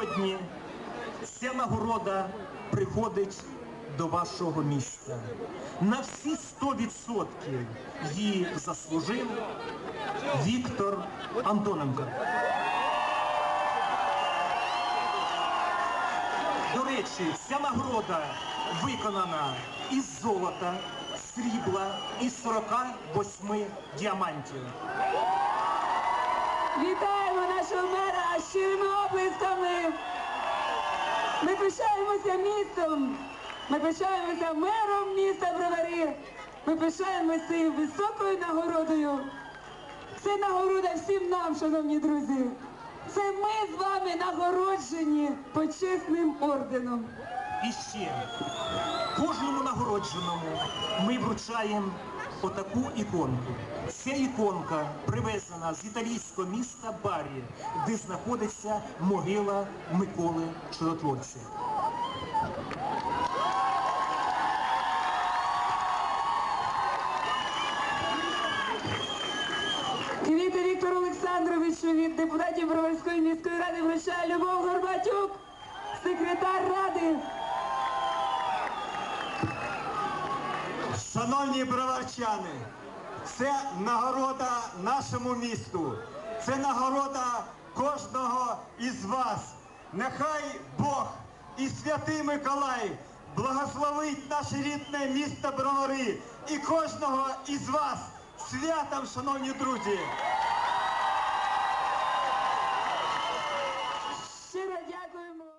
Сьогодні ця нагорода приходить до вашого міста. На всі 100% її заслужив Віктор Антоненко. До речі, ця нагорода виконана із золота, срібла і 48 діамантів. Вітаємо нашого мера оплесками. Ми пишаємося містом. Ми пишаємося мером міста Бровари. Ми пишаємося цією високою нагородою. Це нагорода всім нам, шановні друзі. Це ми з вами нагороджені почесним орденом. І ще кожному нагородженому ми вручаємо отаку іконку. Ця іконка привезена з італійського міста Барі, де знаходиться могила Миколи Чудотворця. Квіти Віктору Олександровичу від депутатів Броварської міської ради вручає Любов Горбатюк, секретар ради. Шановні броварчани, це нагорода нашому місту, це нагорода кожного із вас. Нехай Бог і святий Миколай благословить наше рідне місто Бровари і кожного із вас святом, шановні друзі!